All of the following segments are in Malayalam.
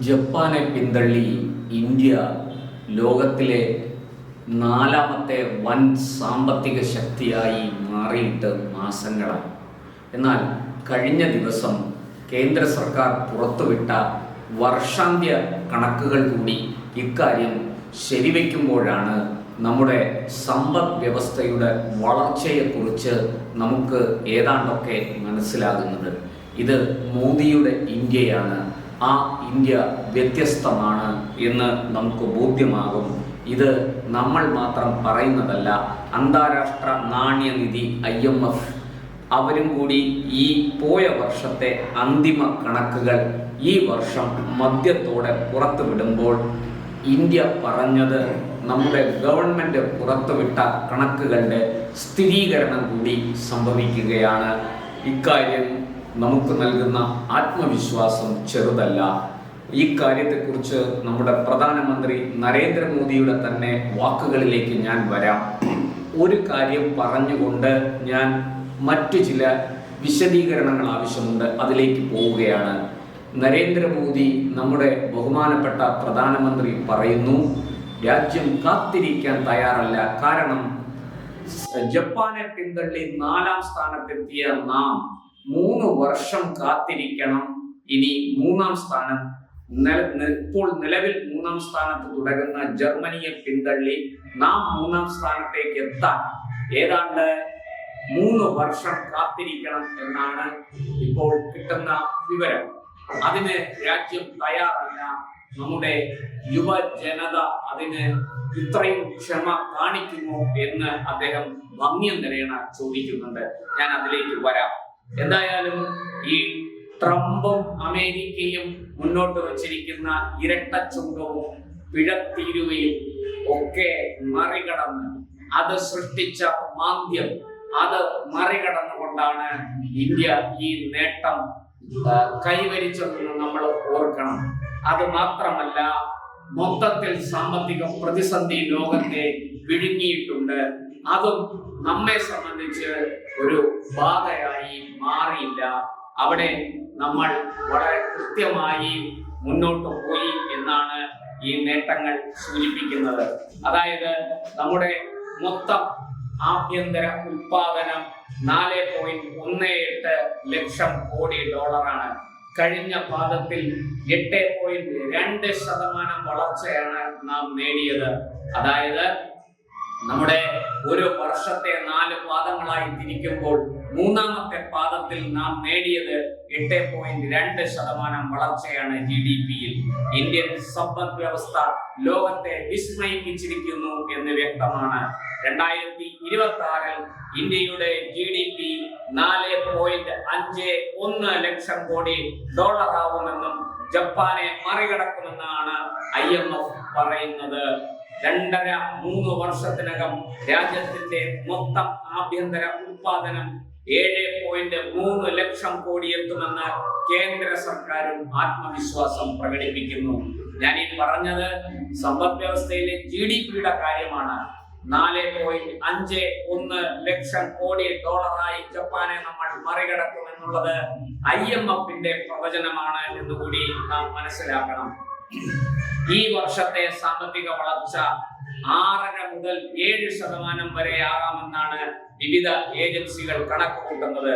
ജപ്പാനെ പിന്തള്ളി ഇന്ത്യ ലോകത്തിലെ നാലാമത്തെ വൻ സാമ്പത്തിക ശക്തിയായി മാറിയിട്ട് മാസങ്ങളായി. എന്നാൽ കഴിഞ്ഞ ദിവസം കേന്ദ്ര സർക്കാർ പുറത്തുവിട്ട വർഷാന്ത്യ കണക്കുകൾ കൂടി ഇക്കാര്യം ശരിവെക്കുമ്പോഴാണ് നമ്മുടെ സമ്പദ് വ്യവസ്ഥയുടെ വളർച്ചയെക്കുറിച്ച് നമുക്ക് ഏതാണ്ടൊക്കെ മനസ്സിലാകുന്നത്. ഇത് മോദിയുടെ ഇന്ത്യയാണ്. ആ ഇന്ത്യ വ്യത്യസ്തമാണ് എന്ന് നമുക്ക് ബോധ്യമാകും. ഇത് നമ്മൾ മാത്രം പറയുന്നതല്ല അന്താരാഷ്ട്ര നാണ്യനിധി ഐ എം എഫ് അവരും കൂടി ഈ പോയ വർഷത്തെ അന്തിമ കണക്കുകൾ ഈ വർഷം മദ്യത്തോടെ പുറത്തുവിടുമ്പോൾ ഇന്ത്യ പറഞ്ഞത് നമ്മുടെ ഗവൺമെന്റ് പുറത്തുവിട്ട കണക്കുകളുടെ സ്ഥിരീകരണം കൂടി സംഭവിക്കുകയാണ്. ഇക്കാര്യം നമുക്ക് നൽകുന്ന ആത്മവിശ്വാസം ചെറുതല്ല. ഈ കാര്യത്തെക്കുറിച്ച് നമ്മുടെ പ്രധാനമന്ത്രി നരേന്ദ്രമോദിയുടെ തന്നെ വാക്കുകളിലേക്ക് ഞാൻ വരാം. ഒരു കാര്യം പറഞ്ഞുകൊണ്ട് ഞാൻ മറ്റു ചില വിശദീകരണങ്ങൾ ആവശ്യമുണ്ട് അതിലേക്ക് പോവുകയാണ്. നരേന്ദ്രമോദി നമ്മുടെ ബഹുമാനപ്പെട്ട പ്രധാനമന്ത്രി പറയുന്നു രാജ്യം കാത്തിരിക്കാൻ തയ്യാറല്ല. കാരണം ജപ്പാനെ പിന്തള്ളി നാലാം സ്ഥാനത്തെത്തിയ നാം മൂന്ന് വർഷം കാത്തിരിക്കണം. ഇനി മൂന്നാം സ്ഥാനം ഇപ്പോൾ നിലവിൽ മൂന്നാം സ്ഥാനത്ത് തുടരുന്ന ജർമ്മനിയെ പിന്തള്ളി നാം മൂന്നാം സ്ഥാനത്തേക്ക് എത്താൻ ഏതാണ്ട് മൂന്ന് വർഷം കാത്തിരിക്കണം എന്നാണ് ഇപ്പോൾ കിട്ടുന്ന വിവരം. അതിന് രാജ്യം തയ്യാറല്ല. നമ്മുടെ യുവജനത അതിന് ഇത്രയും ക്ഷമ കാണിക്കുമോ എന്ന് അദ്ദേഹം ഭംഗ്യം നിലയണ ചോദിക്കുന്നുണ്ട്. ഞാൻ അതിലേക്ക് വരാം. എന്തായാലും ഈ ട്രംപും അമേരിക്കയും മുന്നോട്ട് വച്ചിരിക്കുന്ന ഇരട്ട ചുങ്കവും പിഴത്തീരുവയും ഒക്കെ മറികടന്ന് അത് സൃഷ്ടിച്ച മാന്ദ്യം അത് മറികടന്നുകൊണ്ടാണ് ഇന്ത്യ ഈ നേട്ടം കൈവരിച്ചതെന്ന് നമ്മൾ ഓർക്കണം. അത് മാത്രമല്ല മൊത്തത്തിൽ സാമ്പത്തിക പ്രതിസന്ധി ലോകത്തെ വിഴുങ്ങിയിട്ടുണ്ട്. അതും നമ്മെ സംബന്ധിച്ച് ഒരു ബാധയായി മാറിയില്ല. അവിടെ നമ്മൾ വളരെ കൃത്യമായി മുന്നോട്ട് പോയി എന്നാണ് ഈ നേട്ടങ്ങൾ സൂചിപ്പിക്കുന്നത്. അതായത് നമ്മുടെ മൊത്തം ആഭ്യന്തര ഉൽപാദനം നാല് പോയിന്റ് ഒന്ന് എട്ട് ലക്ഷം കോടി ഡോളറാണ് കഴിഞ്ഞ പാദത്തിൽ എട്ട് പോയിന്റ് രണ്ട് ശതമാനം വളർച്ചയാണ് നാം നേടിയത്. അതായത് നമ്മുടെ ഒരു വർഷത്തെ നാല് പാദങ്ങളായി തിരിക്കുമ്പോൾ മൂന്നാമത്തെ പാദത്തിൽ നാം നേടിയത് എട്ട് പോയിന്റ് രണ്ട് ശതമാനം വളർച്ചയാണ് ജി ഡി പിയിൽ ഇന്ത്യൻ സമ്പദ് വ്യവസ്ഥ ലോകത്തെ വിസ്മയിപ്പിച്ചിരിക്കുന്നു എന്ന് വ്യക്തമാണ്. രണ്ടായിരത്തി ഇരുപത്തി ആറിൽ ഇന്ത്യയുടെ ജി ഡി പി നാല് പോയിന്റ് അഞ്ച് ഒന്ന് ലക്ഷം കോടി ഡോളർ ആവുമെന്നും ജപ്പാനെ മറികടക്കുമെന്നാണ് ഐ എം എഫ് പറയുന്നത്. രണ്ടര മൂന്ന് വർഷത്തിനകം രാജ്യത്തിന്റെ മൊത്തം ആഭ്യന്തര ഉത്പാദനം ഏഴ് പോയിന്റ് മൂന്ന് ലക്ഷം കോടി എത്തുമെന്ന് കേന്ദ്ര സർക്കാരും ആത്മവിശ്വാസം പ്രകടിപ്പിക്കുന്നു. ഞാൻ ഈ പറഞ്ഞത് സമ്പദ് വ്യവസ്ഥയിലെ ജി ഡി പിയുടെ കാര്യമാണ്. നാല് പോയിന്റ് അഞ്ച് ഒന്ന് ലക്ഷം കോടി ഡോളറായി ജപ്പാനെ നമ്മൾ മറികടക്കും എന്നുള്ളത് ഐ എം എഫിന്റെ പ്രവചനമാണ് എന്നുകൂടി നാം മനസ്സിലാക്കണം. ഈ വർഷത്തെ സാമ്പത്തിക വളർച്ച ആറര മുതൽ ഏഴ് ശതമാനം വരെ ആകാമെന്നാണ് വിവിധ ഏജൻസികൾ കണക്ക് കൂട്ടുന്നത്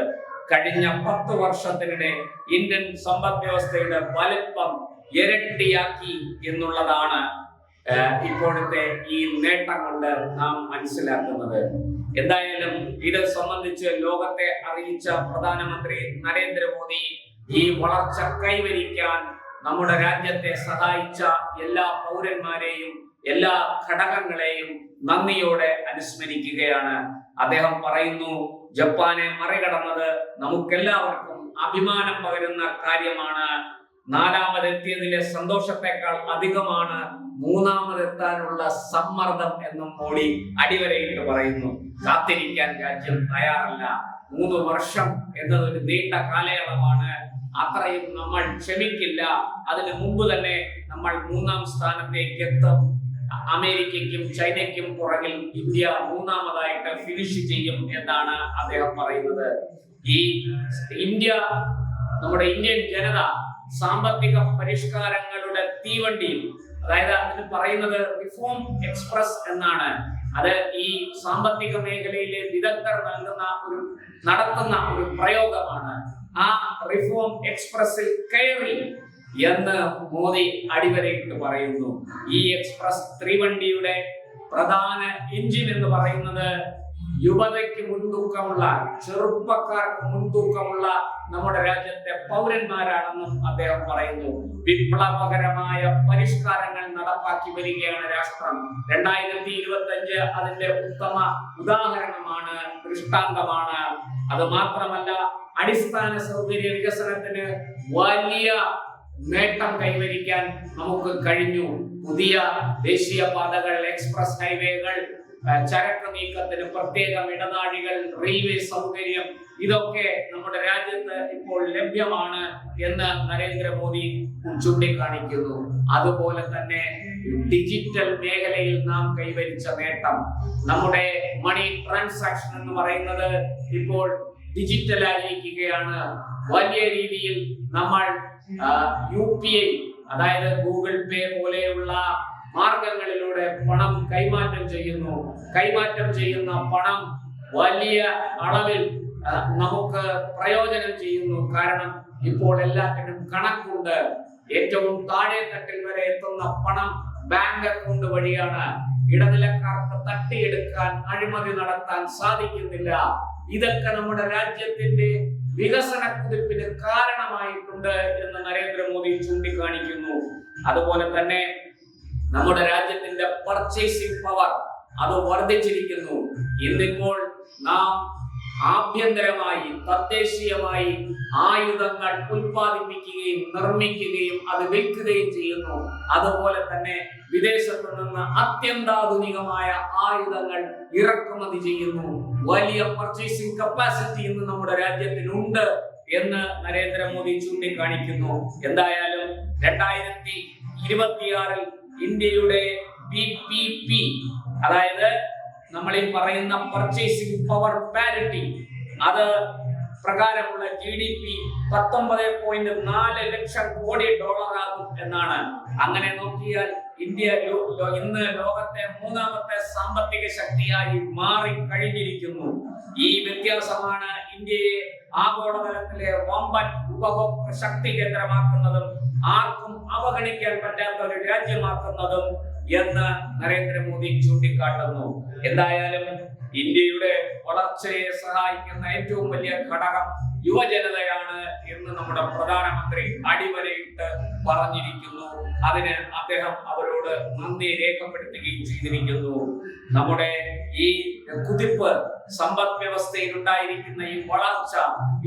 കഴിഞ്ഞ പത്ത് വർഷത്തിനിടെ ഇന്ത്യൻ സമ്പദ് വ്യവസ്ഥയുടെ വലിപ്പം ഇരട്ടിയാക്കി എന്നുള്ളതാണ് ഇപ്പോഴത്തെ ഈ നേട്ടം കൊണ്ട് നാം മനസ്സിലാക്കുന്നത്. എന്തായാലും ഇത് സംബന്ധിച്ച് ലോകത്തെ അറിയിച്ച പ്രധാനമന്ത്രി നരേന്ദ്രമോദി ഈ വളർച്ച കൈവരിക്കാൻ നമ്മുടെ രാജ്യത്തെ സഹായിച്ച എല്ലാ പൗരന്മാരെയും എല്ലാ ഘടകങ്ങളെയും നന്ദിയോടെ അനുസ്മരിക്കുകയാണ്. അദ്ദേഹം പറയുന്നു ജപ്പാനെ മറികടന്നത് നമുക്കെല്ലാവർക്കും അഭിമാനം പകരുന്ന കാര്യമാണ്. നാലാമതെത്തിയതിലെ സന്തോഷത്തെക്കാൾ അധികമാണ് മൂന്നാമതെത്താനുള്ള സമ്മർദ്ദം എന്നും മോഡി അടിവരയിട്ട് പറയുന്നു. കാത്തിരിക്കാൻ രാജ്യം തയ്യാറല്ല. മൂന്ന് വർഷം എന്നതൊരു നീണ്ട കാലയളവാണ്. അത്രയും നമ്മൾ ക്ഷമിക്കില്ല. അതിനു മുമ്പ് തന്നെ നമ്മൾ മൂന്നാം സ്ഥാനത്തേക്ക് എത്തും. അമേരിക്കയ്ക്കും ചൈനയ്ക്കും പുറകിൽ ഇന്ത്യ മൂന്നാമതായിട്ട് ഫിനിഷ് ചെയ്യും എന്നാണ് അദ്ദേഹം പറയുന്നത്. ഈ ഇന്ത്യ നമ്മുടെ ഇന്ത്യൻ ജനത സാമ്പത്തിക പരിഷ്കാരങ്ങളുടെ തീവണ്ടിയിൽ അതായത് അതിന് പറയുന്നത് റിഫോം എക്സ്പ്രസ് എന്നാണ്. അത് ഈ സാമ്പത്തിക മേഖലയിലെ വിദഗ്ധർ നൽകുന്ന ഒരു നടത്തുന്ന ഒരു പ്രയോഗമാണ്. റിഫോം എക്സ്പ്രസിൽ കയറി എന്ന് മോദി അടിവരയിട്ട് പറയുന്നു. ഈ എക്സ്പ്രസ് ത്രിവണ്ടിയുടെ പ്രധാന എഞ്ചിൻ എന്ന് പറയുന്നത് യുവതയ്ക്ക് മുൻതൂക്കമുള്ള ചെറുപ്പക്കാർക്ക് മുൻതൂക്കമുള്ള നമ്മുടെ രാജ്യത്തെ പൗരന്മാരാണെന്നും അദ്ദേഹം പറയുന്നു. വിപ്ലവകരമായ പരിഷ്കാരങ്ങൾ നടപ്പാക്കി വരികയാണ് രാഷ്ട്രം. രണ്ടായിരത്തി ഇരുപത്തി അഞ്ച് അതിന്റെ ഉത്തമ ഉദാഹരണമാണ് ദൃഷ്ടാന്തമാണ്. അത് മാത്രമല്ല അടിസ്ഥാന സൗകര്യ വികസനത്തിന് വലിയ നേട്ടം കൈവരിക്കാൻ നമുക്ക് കഴിഞ്ഞു. പുതിയ ദേശീയ പാതകൾ എക്സ്പ്രസ് ഹൈവേകൾ ചരക്ക് നീക്കത്തിന് പ്രത്യേകം ഇടനാഴികൾ റെയിൽവേ സൗകര്യം ഇതൊക്കെ നമ്മുടെ രാജ്യത്ത് ഇപ്പോൾ ലഭ്യമാണ് എന്ന് നരേന്ദ്രമോദി ചൂണ്ടിക്കാണിക്കുന്നു. അതുപോലെ തന്നെ ഡിജിറ്റൽ മേഖലയിൽ നാം കൈവരിച്ച നേട്ടം. നമ്മുടെ മണി ട്രാൻസാക്ഷൻ എന്ന് പറയുന്നത് ഇപ്പോൾ ഡിജിറ്റലായിരിക്കുകയാണ്. വലിയ രീതിയിൽ നമ്മൾ യു പി ഐ അതായത് ഗൂഗിൾ പേ പോലെയുള്ള മാർഗങ്ങളിലൂടെ പണം കൈമാറ്റം ചെയ്യുന്നു. കൈമാറ്റം ചെയ്യുന്ന പണം വലിയ അളവിൽ നമുക്ക് പ്രയോജനം ചെയ്യുന്നു. കാരണം ഇപ്പോൾ എല്ലാത്തിനും കണക്കുണ്ട്. ഏറ്റവും താഴെ തട്ടിൽ വരെ എത്തുന്ന പണം ബാങ്ക് അക്കൗണ്ട് വഴിയാണ്. ഇടനിലക്കാർക്ക് തട്ടിയെടുക്കാൻ അഴിമതി നടത്താൻ സാധിക്കുന്നില്ല. ഇതൊക്കെ നമ്മുടെ രാജ്യത്തിന്റെ വികസന കുതിപ്പിന് കാരണമായിട്ടുണ്ട് എന്ന് നരേന്ദ്രമോദി ചൂണ്ടിക്കാണിക്കുന്നു. അതുപോലെ തന്നെ നമ്മുടെ രാജ്യത്തിന്റെ പർച്ചേസിംഗ് പവർ അത് വർദ്ധിച്ചിരിക്കുന്നു. ഇന്നിപ്പോൾ നാം ആഭ്യന്തരമായി തദ്ദേശീയമായി ആയുധങ്ങൾ ഉൽപ്പാദിപ്പിക്കുകയും നിർമ്മിക്കുകയും അത് വിൽക്കുകയും ചെയ്യുന്നു. അതുപോലെ തന്നെ വിദേശത്തു നിന്ന് അത്യന്താധുനികമായ ആയുധങ്ങൾ ഇറക്കുമതി ചെയ്യുന്നു. വലിയ പർച്ചേസിംഗ് കപ്പാസിറ്റി ഇന്ന് നമ്മുടെ രാജ്യത്തിനുണ്ട് എന്ന് നരേന്ദ്രമോദി ചൂണ്ടിക്കാണിക്കുന്നു. എന്തായാലും രണ്ടായിരത്തി ഇരുപത്തിയാറിൽ ഇന്ത്യയുടെ അതായത് നമ്മൾ ഈ പറയുന്ന പർച്ചേസിംഗ് പവർ പാരിറ്റി അത് പ്രകാരമുള്ള ജി ഡി പി പത്തൊമ്പത് പോയിന്റ് നാല് ലക്ഷം കോടി ഡോളർ ആകും എന്നാണ്. അങ്ങനെ നോക്കിയാൽ ഇന്ത്യ ഇന്ന് ലോകത്തെ മൂന്നാമത്തെ സാമ്പത്തിക ശക്തിയായി മാറി കഴിഞ്ഞിരിക്കുന്നു. ഈ വ്യത്യാസമാണ് ഇന്ത്യയെ ആഗോളതലത്തിലെ വമ്പൻ ഉപഭോക്തൃ ശക്തി കേന്ദ്രമാക്കുന്നതും അവഗണിക്കാൻ പറ്റാത്ത ഒരു രാജ്യമാക്കുന്നതും എന്ന് നരേന്ദ്രമോദി ചൂണ്ടിക്കാട്ടുന്നു. എന്തായാലും ഇന്ത്യയുടെ വളർച്ചയെ സഹായിക്കുന്ന ഏറ്റവും വലിയ ഘടകം യുവജനതയാണ് എന്ന് നമ്മുടെ പ്രധാനമന്ത്രി അടിവരയിട്ട് പറഞ്ഞിരിക്കുന്നു. അതിന് അദ്ദേഹം അവരോട് നന്ദി രേഖപ്പെടുത്തുകയും ചെയ്തിരിക്കുന്നു. നമ്മുടെ ഈ കുതിപ്പ് സമ്പദ് വ്യവസ്ഥയിൽ ഉണ്ടായിരിക്കുന്ന ഈ വളർച്ച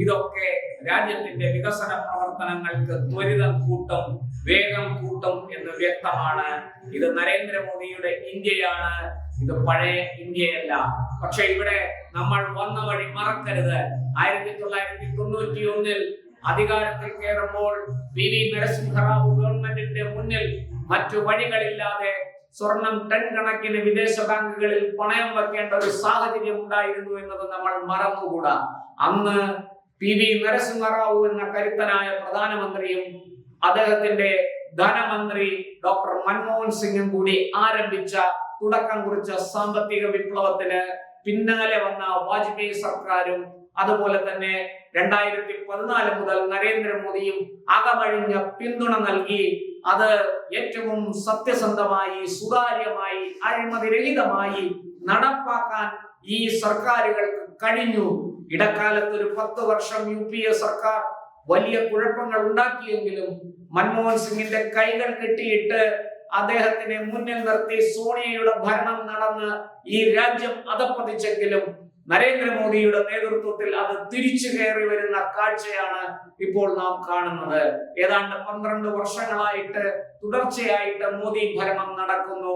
ഇതൊക്കെ രാജ്യത്തിന്റെ വികസന പ്രവർത്തനങ്ങൾക്ക് ത്വരിതം കൂട്ടും വേഗം കൂട്ടും എന്ന് വ്യക്തമാണ്. ഇത് നരേന്ദ്രമോദിയുടെ ഇന്ത്യയാണ്. ഇത് പഴയ ഇന്ത്യയല്ല. പക്ഷെ ഇവിടെ നമ്മൾ വന്ന വഴി മറക്കരുത്. ആയിരത്തി തൊള്ളായിരത്തി തൊണ്ണൂറ്റി ഒന്നിൽ അധികാരത്തിൽ കയറുമ്പോൾ പി വി നരസിംഹറാവു ഗവൺമെന്റിന്റെ മുന്നിൽ മറ്റു വഴികളില്ലാതെ സ്വർണം ടൺ കണക്കിന് വിദേശ ബാങ്കുകളിൽ പണയം വെക്കേണ്ട ഒരു സാഹചര്യം ഉണ്ടായിരുന്നു എന്നത് നമ്മൾ മറന്നുകൂടാ. അന്ന് പി വി നരസിംഹറാവു എന്ന കരുത്തനായ പ്രധാനമന്ത്രിയും അദ്ദേഹത്തിന്റെ ധനമന്ത്രി ഡോക്ടർ മൻമോഹൻ സിംഗും കൂടി ആരംഭിച്ച തുടക്കം കുറിച്ച സാമ്പത്തിക വിപ്ലവത്തിന് പിന്നാലെ വന്ന വാജ്പേയി സർക്കാരും അതുപോലെ തന്നെ രണ്ടായിരത്തി പതിനാല് മുതൽ നരേന്ദ്രമോദിയും അകമഴിഞ്ഞ പിന്തുണ നൽകി. അത് ഏറ്റവും സത്യസന്ധമായി സുതാര്യമായി അഴിമതിരഹിതമായി നടപ്പാക്കാൻ ഈ സർക്കാരുകൾക്ക് കഴിഞ്ഞു. ഇടക്കാലത്ത് ഒരു പത്ത് വർഷം യു പി എ സർക്കാർ വലിയ കുഴപ്പങ്ങൾ ഉണ്ടാക്കിയെങ്കിലും മൻമോഹൻ സിംഗിന്റെ കൈകൾ കെട്ടിയിട്ട് അദ്ദേഹത്തിനെ മുന്നിൽ നിർത്തി സോണിയയുടെ ഭരണം നടന്ന് ഈ രാജ്യം അതപ്പതിച്ചെങ്കിലും നരേന്ദ്രമോദിയുടെ നേതൃത്വത്തിൽ അത് തിരിച്ചു കയറി വരുന്ന കാഴ്ചയാണ് ഇപ്പോൾ നാം കാണുന്നത്. ഏതാണ്ട് പന്ത്രണ്ട് വർഷങ്ങളായിട്ട് തുടർച്ചയായിട്ട് മോദി ഭരണം നടക്കുന്നു.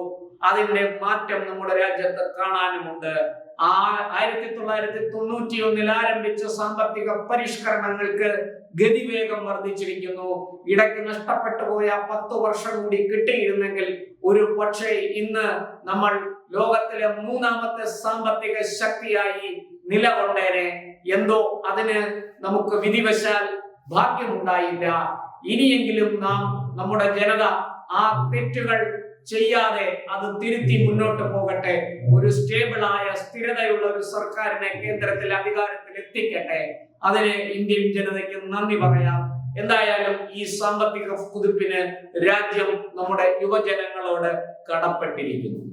അതിന്റെ മാറ്റം നമ്മുടെ രാജ്യത്ത് കാണാനുമുണ്ട്. ആ ആയിരത്തി തൊള്ളായിരത്തി തൊണ്ണൂറ്റി ഒന്നിൽ ആരംഭിച്ച സാമ്പത്തിക പരിഷ്കരണങ്ങൾക്ക് ഗതിവേഗം വർദ്ധിച്ചിരിക്കുന്നു. ഇടയ്ക്ക് നഷ്ടപ്പെട്ടു പോയ പത്ത് വർഷം കൂടി കിട്ടിയിരുന്നെങ്കിൽ ഒരു പക്ഷേ ഇന്ന് നമ്മൾ ലോകത്തിലെ മൂന്നാമത്തെ സാമ്പത്തിക ശക്തിയായി നിലകൊണ്ടേനെ. എന്തോ അതിന് നമുക്ക് വിധിവശാൽ ഭാഗ്യമുണ്ടായില്ല. ഇനിയെങ്കിലും നാം നമ്മുടെ ജനത ആ തെറ്റുകൾ ചെയ്യാതെ അത് തിരുത്തി മുന്നോട്ട് പോകട്ടെ. ഒരു സ്റ്റേബിളായ സ്ഥിരതയുള്ള ഒരു സർക്കാരിനെ കേന്ദ്രത്തിൽ അധികാരത്തിൽ എത്തിക്കട്ടെ. അതിന് ഇന്ത്യൻ ജനതയ്ക്ക് നന്ദി പറയാം. എന്തായാലും ഈ സാമ്പത്തിക കുതിപ്പിന് രാജ്യം നമ്മുടെ യുവജനങ്ങളോട് കടപ്പെട്ടിരിക്കുന്നു.